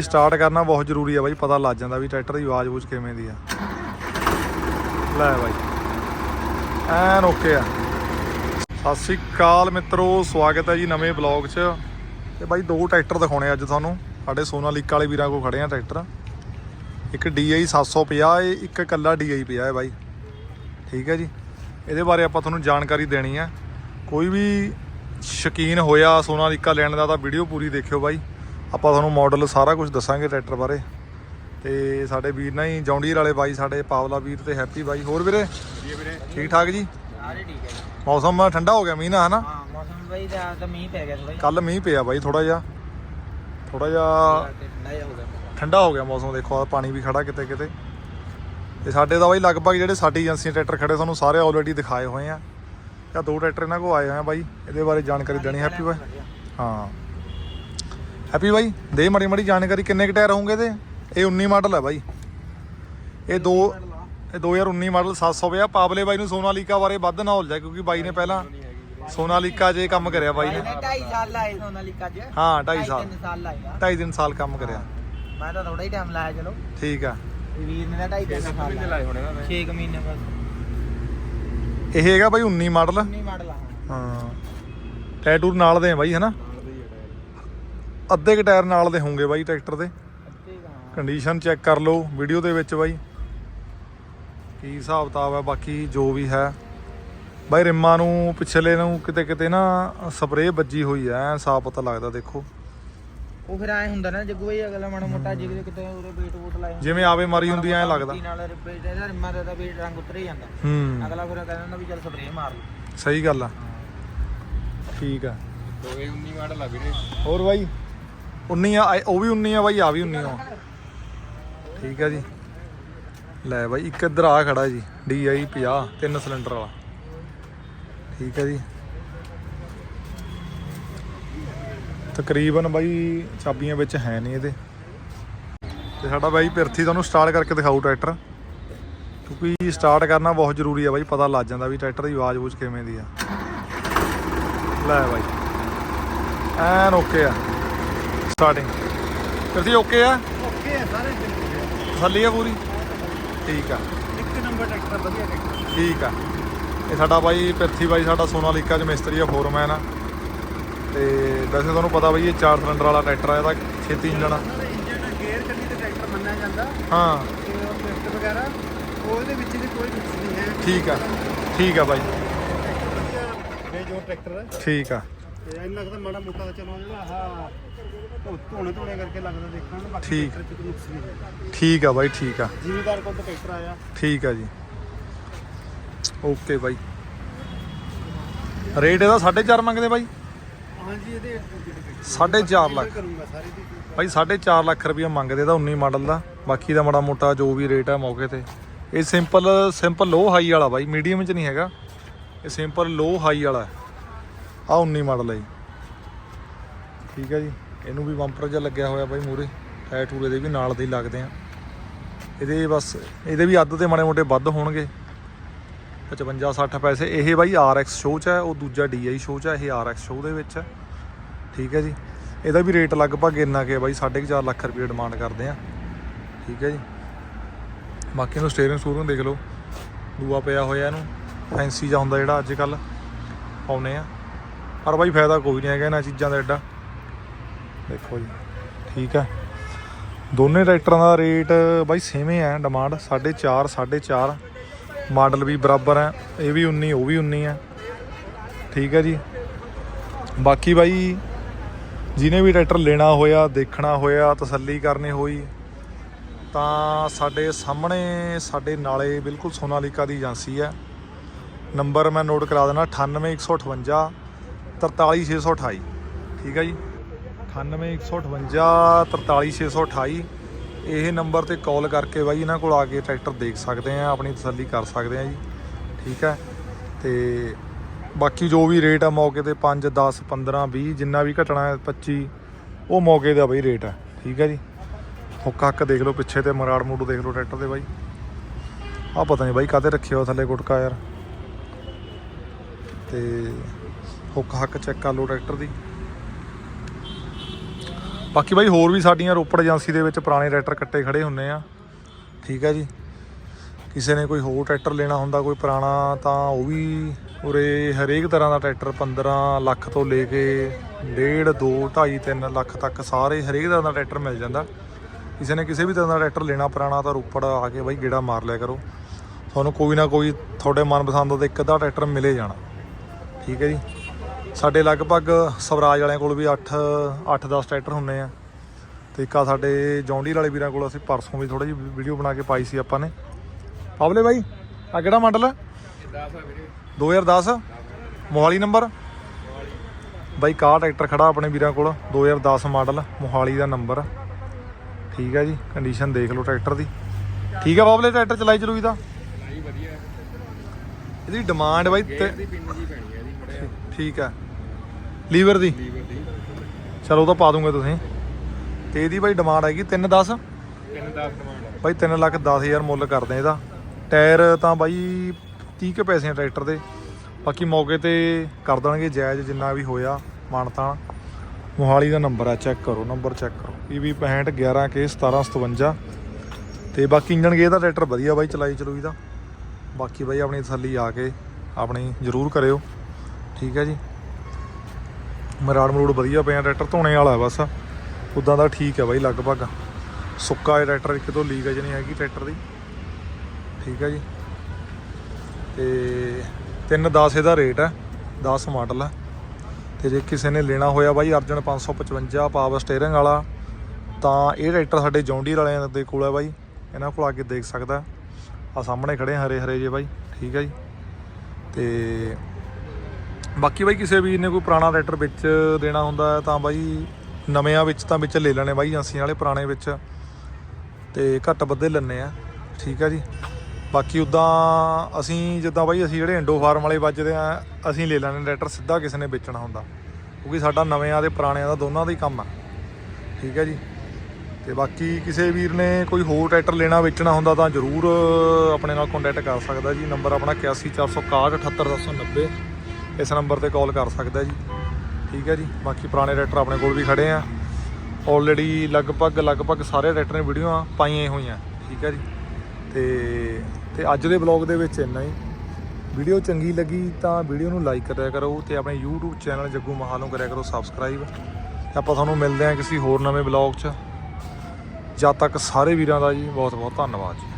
Start ਕਰਨਾ ਬਹੁਤ ਜ਼ਰੂਰੀ ਆ ਬਾਈ, ਪਤਾ ਲੱਗ ਜਾਂਦਾ ਵੀ ਟਰੈਕਟਰ ਦੀ ਆਵਾਜ਼ ਬੂਝ ਕਿਵੇਂ ਦੀ ਆ। ਲੈ ਬਾਈ, ਐਨ ਓਕੇ ਆ। ਸਤਿ ਸ਼੍ਰੀ ਅਕਾਲ ਮਿੱਤਰੋ, ਸਵਾਗਤ ਹੈ ਜੀ ਨਵੇਂ ਬਲੌਗ 'ਚ। ਤੇ ਬਾਈ ਦੋ ਟਰੈਕਟਰ ਦਿਖਾਉਣੇ ਅੱਜ ਤੁਹਾਨੂੰ। ਸਾਡੇ ਸੋਨਾਲੀਕਾ ਵਾਲੇ ਵੀਰਾਂ ਕੋਲ ਖੜੇ ਆ ਟਰੈਕਟਰ। ਇੱਕ DI 750 ਹੈ ਇੱਕ ਇਕੱਲਾ DI ਪਿਆ ਹੈ ਬਾਈ। ਠੀਕ ਹੈ ਜੀ। ਇਹਦੇ ਬਾਰੇ ਆਪਾਂ ਤੁਹਾਨੂੰ ਜਾਣਕਾਰੀ ਦੇਣੀ ਹੈ ਕੋਈ ਵੀ ਸ਼ਕੀਨ ਹੋਇਆ ਸੋਨਾਲੀਕਾ ਲੈਣ ਦਾ ਤਾਂ ਵੀਡੀਓ ਪੂਰੀ ਦੇਖਿਓ ਬਾਈ। ਆਪਾਂ ਤੁਹਾਨੂੰ ਮਾਡਲ ਸਾਰਾ ਕੁਝ ਦੱਸਾਂਗੇ ਟਰੈਕਟਰ ਬਾਰੇ। ਤੇ ਸਾਡੇ ਵੀਰ ਨਾਲ ਹੀ ਜੌਂਡੀਰ ਵਾਲੇ ਬਾਈ ਸਾਡੇ ਪਾਵਲਾ ਵੀਰ ਤੇ ਹੈਪੀ ਬਾਈ। ਹੋਰ ਵੀਰੇ? ਜੀ ਵੀਰੇ। ਠੀਕ ਠਾਕ ਜੀ? ਸਾਰੇ ਠੀਕ ਹੈ ਜੀ। ਮੌਸਮ ਠੰਡਾ ਹੋ ਗਿਆ ਮੀਂਹ ਨਾ ਹਨਾ? ਹਾਂ ਮੌਸਮ ਬਈ ਦਾ ਤਾਂ ਮੀਂਹ ਪੈ ਗਿਆ ਥੋੜਾ ਕੱਲ ਮੀਂਹ ਪਿਆ ਬਾਈ ਥੋੜਾ ਜਿਹਾ। ਥੋੜਾ ਜਿਹਾ ਠੰਡਾ ਹੋ ਗਿਆ ਮੌਸਮ ਦੇਖੋ ਆਹ ਪਾਣੀ ਵੀ ਖੜਾ ਕਿਤੇ ਕਿਤੇ। ਤੇ ਸਾਡੇ ਦਾ ਬਾਈ ਲਗਭਗ ਜਿਹੜੇ ਸਾਡੀ ਏਜੰਸੀ ਟਰੈਕਟਰ ਖੜੇ ਤੁਹਾਨੂੰ ਸਾਰੇ ਆਲਰੇਡੀ ਦਿਖਾਏ ਹੋਏ ਆ। ਜਾਂ ਦੋ ਟਰੈਕਟਰ ਇਹਨਾਂ ਕੋ ਆਏ ਹੋਏ ਆ ਬਾਈ। ਇਹਦੇ ਬਾਰੇ ਜਾਣਕਾਰੀ ਦੇਣੀ ਹੈਪੀ ਬਾਈ? ਹਾਂ। ਹੈਪੀ ਬਾਈ ਦੇ ਮੜੀ ਮੜੀ ਜਾਣਕਾਰੀ ਕਿੰਨੇ ਕੁ ਟਾਇਰ ਹੋਣਗੇ ਤੇ ਇਹ 19 ਮਾਡਲ ਹੈ ਬਾਈ। ਇਹ ਦੋ ਇਹ 2019 ਮਾਡਲ 700 ਆ ਪਾਵਲੇ ਬਾਈ ਨੂੰ ਸੋਨਾਲੀਕਾ ਬਾਰੇ ਵੱਧ ਨੌਲੇਜ ਹੈ ਕਿਉਂਕਿ ਬਾਈ ਨੇ ਪਹਿਲਾਂ ਸੋਨਾਲੀਕਾ 'ਚ ਕੰਮ ਕਰਿਆ ਬਾਈ ਨੇ। 2.5 ਸਾਲ ਲਾਏ ਸੋਨਾਲੀਕਾ ਚ। ਹਾਂ 2.5 ਸਾਲ। 3 ਸਾਲ ਲਾਏਗਾ 2.5 ਦਿਨ ਸਾਲ ਕੰਮ ਕਰਿਆ। ਮੈਂ ਤਾਂ ਥੋੜਾ ਹੀ ਟਾਈਮ ਲਾਇਆ ਚਲੋ। ਠੀਕ ਆ। ਵੀਰ ਨੇ ਤਾਂ 2.5 ਸਾਲ ਲਾਏ ਹੋਣੇ 6 ਮਹੀਨੇ ਬਸ। ਇਹ ਹੈਗਾ ਬਾਈ 19 ਮਾਡਲ। ਨਹੀਂ ਮਾਡਲ ਆ। ਹਾਂ। ਟੈਟੂਰ ਨਾਲ ਦੇ ਆ ਬਾਈ ਹਨਾ? ਅੱਧੇ ਕ ਟਾਇਰ ਨਾਲ ਦੇ ਹੋਣਗੇ ਬਾਈ ਟਰੈਕਟਰ ਦੇ। ਕੰਡੀਸ਼ਨ ਚੈੱਕ ਕਰ ਲਓ ਵੀਡੀਓ ਦੇ ਵਿੱਚ ਬਾਈ। ਕੀ ਹਿਸਾਬ ਕਿਤਾਬ ਹੈ ਬਾਕੀ ਜੋ ਵੀ ਹੈ। ਬਾਈ ਰਿੰਮਾਂ ਨੂੰ ਪਿਛਲੇ ਨੂੰ ਕਿਤੇ ਕਿਤੇ ਨਾ ਸਪਰੇਅ ਵੱਜੀ ਹੋਈ ਐ ਸਾਫ਼ ਪਤਾ ਲੱਗਦਾ ਦੇਖੋ। ਉਹ ਫਿਰ ਐ ਹੁੰਦਾ ਨਾ ਜੱਗੂ ਭਾਈ ਅਗਲਾ ਮਾੜਾ ਮੋਟਾ ਜਿਗਰੇ ਕਿਤੇ ਉਹਦੇ ਬੀਟ ਬੂਟ ਲਾਏ ਹੁੰਦੇ। ਜਿਵੇਂ ਆਵੇ ਮਾਰੀ ਹੁੰਦੀ ਐ ਲੱਗਦਾ। ਮਿੱਟੀ ਨਾਲ ਰਿਪੇਟ ਇਹਦਾ ਰਿਮਾਂ ਦਾ ਤਾਂ ਵੀ ਰੰਗ ਉਤਰ ਹੀ ਜਾਂਦਾ। ਹੂੰ। ਅਗਲਾ ਫਿਰ ਕਹਿੰਦਾ ਹੁੰਦਾ ਵੀ ਚੱਲ ਸਪਰੇਅ ਮਾਰ ਲਓ ਸਹੀ ਗੱਲ ਆ। ਠੀਕ ਆ। 2019 ਮਾਡਲ ਆ ਵੀਰੇ। ਹੋਰ ਬਾਈ? 19 ਆ ਉਹ ਵੀ 19 ਆ ਬਾਈ ਆ ਵੀ 19 ਆ ਠੀਕ ਆ ਜੀ। ਲੈ ਬਾਈ, ਇੱਕ ਇੱਧਰ ਆ ਖੜਾ ਜੀ DI 50 ਤਿੰਨ ਸਿਲੰਡਰ ਵਾਲਾ। ਠੀਕ ਹੈ ਜੀ। ਤਕਰੀਬਨ ਬਾਈ, ਚਾਬੀਆਂ ਵਿੱਚ ਹੈ ਨਹੀਂ ਇਹਦੇ। ਤੇ ਸਾਡਾ ਬਾਈ ਪਿਰਥੀ ਤੁਹਾਨੂੰ ਸਟਾਰਟ ਕਰਕੇ ਦਿਖਾਊ ਟਰੈਕਟਰ। ਕਿਉਂਕਿ ਸਟਾਰਟ ਕਰਨਾ ਬਹੁਤ ਜ਼ਰੂਰੀ ਆ ਬਾਈ, ਪਤਾ ਲੱਗ ਜਾਂਦਾ ਵੀ ਟਰੈਕਟਰ ਦੀ ਆਵਾਜ਼ ਬੂਝ ਕਿਵੇਂ ਦੀ ਆ। ਲੈ ਬਾਈ। ਐਨ ਓਕੇ ਆ। ਸਟਾਰਟਿੰਗ ਤੁਸੀਂ ਓਕੇ ਆ? ਓਕੇ ਸਾਰੇ ਥੱਲੀ ਆ। ਪੂਰੀ? ਠੀਕ ਆ। ਇੱਕ ਨੰਬਰ ਟਰੈਕਟਰ ਵਧੀਆ ਟਰੈਕਟਰ ਠੀਕ ਆ। ਇਹ ਸਾਡਾ ਬਾਈ ਪਿਰਥੀ ਬਾਈ ਸਾਡਾ ਸੋਨਾਲੀਕਾ ਚ ਮਿਸਤਰੀ ਆ ਫੋਰਮੈਨ ਆ। ਤੇ ਵੈਸੇ ਤੁਹਾਨੂੰ ਪਤਾ ਬਈ ਇਹ 4 ਸਿਲੰਡਰ ਵਾਲਾ ਟਰੈਕਟਰ ਆ ਇਹਦਾ ਛੇਤੀ ਇੰਜਣ ਆ। ਇੰਜਨ ਗੇਅਰ ਕੱਢੀ ਤੇ ਟਰੈਕਟਰ ਮੰਨਿਆ ਜਾਂਦਾ। ਹਾਂ। ਤੇ ਉਹ ਲਿਫਟ ਵਗੈਰਾ ਉਹਦੇ ਵਿੱਚ ਵੀ ਕੋਈ ਮਿਕਸ ਨਹੀਂ ਹੈ। ਠੀਕ ਆ। ਠੀਕ ਆ ਬਾਈ। ਬੇਜੋਰ ਟਰੈਕਟਰ ਹੈ ਠੀਕ ਆ। ਤੇ ਇਹਨਾਂ ਲੱਗਦਾ ਮਾੜਾ ਮੋਟਾ ਤਾਂ ਚਲੋ ਜਿਹੜਾ ਆਹ ਧੋ- ਧੋਣੇ ਧੋਣੇ ਕਰਕੇ ਲੱਗਦਾ ਦੇਖਣ ਨੂੰ ਬਾਕੀ ਠੀਕ। ਟਰੈਕਟਰ 'ਚ ਕੋਈ ਨੁਕਸ ਨਹੀਂ ਹੈ ਠੀਕ ਆ ਬਾਈ ਠੀਕ ਆ। ਜ਼ਿਮੀਦਾਰ ਕੋਲ ਤਾਂ ਟਰੈਕਟਰ ਆਇਆ। ਠੀਕ ਆ ਜੀ। ਓਕੇ ਬਾਈ। ਰੇਟ ਇਹਦਾ 4.5 ਮੰਗਦੇ ਬਾਈ? ਹਾਂਜੀ ਇਹਦੇ 4.5 ਲੱਖ। ਕਰੂੰਗਾ ਸਾਰੀ ਦੀ। ਭਾਈ 4.5 ਲੱਖ ਰੁਪਏ ਮੰਗਦੇ ਦਾ 19 ਮਾਡਲ ਦਾ। ਬਾਕੀ ਦਾ ਮਾੜਾ ਮੋਟਾ ਜੋ ਵੀ ਰੇਟ ਹੈ ਮੌਕੇ ਤੇ। ਇਹ ਸਿੰਪਲ ਸਿੰਪਲ ਲੋ ਹਾਈ ਵਾਲਾ ਬਾਈ ਮੀਡੀਅਮ ਚ ਨਹੀਂ ਹੈਗਾ। ਇਹ ਸਿੰਪਲ ਲੋ ਹਾਈ ਵਾਲਾ। ਆ 19 ਮਾਡਲ ਹੈ ਜੀ। ਠੀਕ ਹੈ ਜੀ। ਇਹਨੂੰ ਵੀ ਬੰਪਰ ਜਿਹਾ ਲੱਗਿਆ ਹੋਇਆ ਬਾਈ ਮੂਰੇ ਟਾਇਰ ਟੂਰੇ ਦੇ ਵੀ ਨਾਲ ਦੇ ਲੱਗਦੇ ਆ। ਇਹਦੇ ਬਸ, ਇਹਦੇ ਵੀ ਅੱਧ ਤੇ ਮਾੜੇ ਮੋਟੇ ਵੱਧ ਹੋਣਗੇ। 55 60 ਪੈਸੇ। ਇਹ ਬਾਈ RX ਸ਼ੋਅ ਚ ਹੈ, ਉਹ ਦੂਜਾ DI ਸ਼ੋਅ ਚ ਹੈ, ਇਹ RX ਸ਼ੋਅ ਦੇ ਵਿੱਚ ਹੈ। ਠੀਕ ਹੈ ਜੀ। ਇਹਦਾ ਵੀ ਰੇਟ ਲਗਭਗ ਇੰਨਾ ਕਿ ਹੈ ਬਾਈ 4.5 ਲੱਖ ਰੁਪਏ ਡਿਮਾਂਡ ਕਰਦੇ ਆ। ਠੀਕ ਹੈ ਜੀ। ਬਾਕੀ ਨੂੰ ਸਟੀਅਰਿੰਗ ਸਟੂਰਿੰਗ ਦੇਖ ਲਓ। ਦੂਆ ਪਿਆ ਹੋਇਆ ਇਹਨੂੰ। ਫੈਂਸੀ ਜਾਂ ਹੁੰਦਾ ਜਿਹੜਾ ਅੱਜ ਕੱਲ ਪਾਉਨੇ ਆ। ਪਰ ਬਾਈ ਫਾਇਦਾ ਕੋਈ ਨਹੀਂ ਹੈਗਾ ਇਹਨਾਂ ਚੀਜ਼ਾਂ ਦਾ ਐਡਾ। ਦੇਖੋ ਜੀ, ਠੀਕ ਹੈ। ਦੋਨੇ ਟਰੈਕਟਰਾਂ ਦਾ ਰੇਟ ਬਾਈ ਸੇਵੇਂ ਹੈ ਡਿਮਾਂਡ 4.5 4.5 ਮਾਡਲ ਵੀ ਬਰਾਬਰ ਹੈ, ਇਹ ਵੀ 19 ਉਹ ਵੀ 19 ਹੈ। ਠੀਕ ਹੈ ਜੀ। ਬਾਕੀ ਬਾਈ ਜਿਹਨੇ ਵੀ ਟਰੈਕਟਰ ਲੈਣਾ ਹੋਇਆ, ਦੇਖਣਾ ਹੋਇਆ, ਤਸੱਲੀ ਕਰਨੀ ਹੋਈ, ਤਾਂ ਸਾਡੇ ਸਾਹਮਣੇ, ਸਾਡੇ ਨਾਲੇ ਬਿਲਕੁਲ ਸੋਨਾਲੀਕਾ ਦੀ ਏਜੰਸੀ ਹੈ। ਨੰਬਰ ਮੈਂ ਨੋਟ ਕਰਾ ਦੇਣਾ 98158 43628 ਠੀਕ ਹੈ ਜੀ? 98158 43628 ਇਹ ਨੰਬਰ ਤੇ ਕਾਲ ਕਰਕੇ ਬਾਈ, ਇਹਨਾਂ ਕੋਲ ਆ ਕੇ ਟਰੈਕਟਰ ਦੇਖ ਸਕਦੇ ਆ ਆਪਣੀ ਤਸੱਲੀ ਕਰ ਸਕਦੇ ਆ ਜੀ। ਠੀਕ ਹੈ? ਤੇ ਬਾਕੀ ਜੋ ਵੀ ਰੇਟ ਆ, ਮੌਕੇ ਤੇ 5 10 15 20 ਜਿੰਨਾ ਵੀ ਘਟਣਾ ਹੈ 25 ਉਹ ਮੌਕੇ ਦਾ ਬਾਈ ਰੇਟ ਹੈ। ਠੀਕ ਹੈ ਜੀ? ਹੁੱਕ ਹੱਕ ਦੇਖ ਲਓ ਪਿੱਛੇ ਤੇ, ਮਰਾੜ ਮੂਡ ਦੇਖ ਲਓ ਟਰੈਕਟਰ ਦੇ ਬਾਈ। ਆ ਪਤਾ ਨਹੀਂ ਬਾਈ ਕਾਤੇ ਰੱਖਿਆ ਥੱਲੇ ਗੁਟਕਾ ਯਾਰ। ਤੇ ਹੁੱਕ ਹੱਕ ਚੈੱਕ ਕਰ ਲਓ ਟਰੈਕਟਰ ਦੀ। ਬਾਕੀ ਬਾਈ ਹੋਰ ਵੀ ਸਾਡੀਆਂ ਰੋਪੜ ਏਜੰਸੀ ਦੇ ਵਿੱਚ ਪੁਰਾਣੇ ਟਰੈਕਟਰ ਕੱਟੇ ਖੜੇ ਹੁੰਨੇ ਆ। ਠੀਕ ਹੈ ਜੀ। ਕਿਸੇ ਨੇ ਕੋਈ ਹੋਰ ਟਰੈਕਟਰ ਲੈਣਾ ਹੁੰਦਾ, ਕੋਈ ਪੁਰਾਣਾ, ਤਾਂ ਉਹ ਵੀ ਉਰੇ ਹਰੇਕ ਤਰ੍ਹਾਂ ਦਾ ਟਰੈਕਟਰ 15 ਲੱਖ ਤੋਂ ਲੈ ਕੇ 1.5 2 2.5 3 ਲੱਖ ਤੱਕ ਸਾਰੇ ਹਰੇਕ ਤਰ੍ਹਾਂ ਦਾ ਟਰੈਕਟਰ ਮਿਲ ਜਾਂਦਾ। ਕਿਸੇ ਨੇ ਕਿਸੇ ਵੀ ਤਰ੍ਹਾਂ ਦਾ ਟਰੈਕਟਰ ਲੈਣਾ ਪੁਰਾਣਾ, ਤਾਂ ਰੋਪੜ ਆ ਕੇ ਬਾਈ ਗੇੜਾ ਮਾਰ ਲਿਆ ਕਰੋ। ਤੁਹਾਨੂੰ ਕੋਈ ਨਾ ਕੋਈ ਤੁਹਾਡੇ ਮਨਪਸੰਦ ਦਾ ਇੱਕ ਅੱਧਾ ਟਰੈਕਟਰ ਮਿਲੇ ਜਾਣਾ। ਠੀਕ ਹੈ ਜੀ। ਸਾਡੇ ਲਗਭਗ ਸਵਰਾਜ ਵਾਲਿਆਂ ਕੋਲ ਵੀ 8 8-10 ਟਰੈਕਟਰ ਹੁੰਨੇ ਆ। ਤੇ ਇੱਕ ਸਾਡੇ ਜੌਂਡੀਰ ਵਾਲੇ ਵੀਰਾਂ ਕੋਲ ਅਸੀਂ ਪਰਸੋਂ ਵੀ ਥੋੜੀ ਜਿਹੀ ਵੀਡੀਓ ਬਣਾ ਕੇ ਪਾਈ ਸੀ ਆਪਾਂ ਨੇ। ਪਾਵਲੇ ਬਾਈ ਆ ਕਿਹੜਾ ਮਾਡਲ ਹੈ 2010 ਮੋਹਾਲੀ ਨੰਬਰ। ਬਾਈ ਕਾ ਟਰੈਕਟਰ ਖੜਾ ਆਪਣੇ ਵੀਰਾਂ ਕੋਲ? 2010 ਮਾਡਲ ਮੋਹਾਲੀ ਦਾ ਨੰਬਰ। ਠੀਕ ਹੈ ਜੀ ਕੰਡੀਸ਼ਨ ਦੇਖ ਲਓ ਟਰੈਕਟਰ ਦੀ। ਠੀਕ ਹੈ ਬਾਬਲੇ ਟਰੈਕਟਰ ਚਲਾਈ ਚਲੂਈ ਦਾ? ਵਧੀਆ ਇਹਦੀ ਡਿਮਾਂਡ ਬਾਈ ਤੇ- ਠੀਕ ਹੈ ਲੀਵਰ ਦੀ? ਚਲੋ ਉਹ ਤਾਂ ਪਾ ਦੂੰਗੇ ਤੁਸੀਂ। ਤੇ ਇਹਦੀ ਬਾਈ ਡਿਮਾਂਡ ਹੈਗੀ 310 ਬਾਈ 3 ਲੱਖ 10000 ਮੁੱਲ ਕਰਦੇ ਇਹਦਾ। ਟਾਇਰ ਤਾਂ ਬਾਈ 30 ਕੇ ਪੈਸੇ ਆ ਟਰੈਕਟਰ ਦੇ। ਬਾਕੀ ਮੌਕੇ ਤੇ ਕਰ ਦੇਣਗੇ ਜਾਇਜ਼ ਜਿੰਨਾ ਵੀ ਹੋਇਆ ਮਾਨਤਾਨ ਮੋਹਾਲੀ ਦਾ ਨੰਬਰ ਆ ਚੈੱਕ ਕਰੋ ਨੰਬਰ ਚੈੱਕ ਕਰੋ। PB 65 11 ਕੇ 1757 ਤੇ ਬਾਕੀ ਇੰਜਨ ਗੇ ਦਾ ਟਰੈਕਟਰ ਵਧੀਆ ਬਾਈ ਚਲਾਈ ਚਲੂਈ ਦਾ। ਬਾਕੀ ਬਾਈ ਆਪਣੀ ਥੱਲੀ ਆ ਕੇ ਆਪਣੀ ਜ਼ਰੂਰ ਕਰਿਓ। ਠੀਕ ਹੈ ਜੀ? ਮਰਾੜ ਮਰੂੜ ਵਧੀਆ ਪਿਆ, ਟਰੈਕਟਰ ਧੋਣੇ ਵਾਲਾ ਬਸ। ਉਦਾਂ ਦਾ ਠੀਕ ਹੈ ਬਾਈ ਲਗਭਗ। ਸੁੱਕਾ ਹੈ ਟਰੈਕਟਰ ਇੱਕ ਤੋਂ ਲੀਕੇਜ ਨਹੀਂ ਹੈਗੀ ਟਰੈਕਟਰ ਦੀ। ਠੀਕ ਹੈ ਜੀ? ਤੇ 310 ਇਹਦਾ ਰੇਟ ਹੈ 10 ਮਾਡਲ ਹੈ। ਤੇ ਜੇ ਕਿਸੇ ਨੇ ਲੈਣਾ ਹੋਇਆ ਬਾਈ ਅਰਜਨ 555 ਪਾਵਰ ਸਟੀਅਰਿੰਗ ਵਾਲਾ, ਤਾਂ ਇਹ ਟਰੈਕਟਰ ਸਾਡੇ ਜੌਂਡੀਰ ਵਾਲਿਆਂ ਦੇ ਕੋਲ ਹੈ ਬਾਈ। ਇਹਨਾਂ ਕੋਲ ਆ ਕੇ ਦੇਖ ਸਕਦਾ। ਆ ਸਾਹਮਣੇ ਖੜੇ ਹਰੇ ਹਰੇ ਜੇ ਬਾਈ, ਠੀਕ ਹੈ ਜੀ। ਤੇ ਬਾਕੀ ਬਾਈ ਕਿਸੇ ਵੀਰ ਨੇ ਕੋਈ ਪੁਰਾਣਾ ਟਰੈਕਟਰ ਵਿੱਚ ਦੇਣਾ ਹੁੰਦਾ ਤਾਂ ਬਾਈ ਨਵਿਆਂ ਵਿੱਚ ਤਾਂ ਵਿੱਚ ਲੈ ਲੈਣੇ ਬਾਈ ਏਜੰਸੀਆਂ ਵਾਲੇ ਪੁਰਾਣੇ ਵਿੱਚ। ਤੇ ਘੱਟ ਵੱਧੇ ਲੈਣੇ ਆ, ਠੀਕ ਆ ਜੀ। ਬਾਕੀ ਉਦਾਂ ਅਸੀਂ ਜਿੱਦਾਂ ਬਾਈ ਅਸੀਂ ਜਿਹੜੇ ਇੰਡੋ ਫਾਰਮ ਵਾਲੇ ਵੱਜਦੇ ਆ, ਅਸੀਂ ਲੈ ਲੈਣੇ ਟਰੈਕਟਰ ਸਿੱਧਾ ਕਿਸੇ ਨੇ ਵੇਚਣਾ ਹੁੰਦਾ। ਕਿਉਂਕਿ ਸਾਡਾ ਨਵਿਆਂ ਤੇ ਪੁਰਾਣਿਆਂ ਦਾ ਦੋਨਾਂ ਦਾ ਹੀ ਕੰਮ ਆ, ਠੀਕ ਹੈ ਜੀ। ਤੇ ਬਾਕੀ ਕਿਸੇ ਵੀਰ ਨੇ ਕੋਈ ਹੋਰ ਟਰੈਕਟਰ ਲੈਣਾ, ਵੇਚਣਾ ਹੁੰਦਾ ਤਾਂ ਜਰੂਰ ਆਪਣੇ ਨਾਲ ਕੰਟੈਕਟ ਕਰ ਸਕਦਾ ਜੀ। ਨੰਬਰ ਆਪਣਾ 8146178790 ਇਸ ਨੰਬਰ ਤੇ ਕਾਲ ਕਰ ਸਕਦਾ ਜੀ। ਠੀਕ ਹੈ ਜੀ। ਬਾਕੀ ਪੁਰਾਣੇ ਟਰੈਕਟਰ ਆਪਣੇ ਕੋਲ ਵੀ ਖੜੇ ਆ। ਆਲਰੇਡੀ ਲਗਭਗ ਲਗਭਗ ਸਾਰੇ ਟਰੈਕਟਰ ਨੇ ਵੀਡੀਓਆਂ ਪਾਈਆਂ ਹੋਈਆਂ। ਠੀਕ ਹੈ ਜੀ। ਤੇ ਤੇ ਅੱਜ ਦੇ ਬਲੌਗ ਦੇ ਵਿੱਚ ਇੰਨਾ ਹੀ। ਵੀਡੀਓ ਚੰਗੀ ਲੱਗੀ ਤਾਂ ਵੀਡੀਓ ਨੂੰ ਲਾਈਕ ਕਰਿਆ ਕਰੋ ਤੇ ਆਪਣੇ YouTube ਚੈਨਲ ਜੱਗੂ ਮਹਾਲ ਨੂੰ ਕਰਿਆ ਕਰੋ ਸਬਸਕ੍ਰਾਈਬ ਤੇ ਆਪਾਂ ਤੁਹਾਨੂੰ ਮਿਲਦੇ ਹਾਂ ਕਿਸੇ ਹੋਰ ਨਵੇਂ ਬਲੌਗ 'ਚ। ਜਦ ਤੱਕ ਸਾਰੇ ਵੀਰਾਂ ਦਾ ਜੀ ਬਹੁਤ ਬਹੁਤ ਧੰਨਵਾਦ ਜੀ।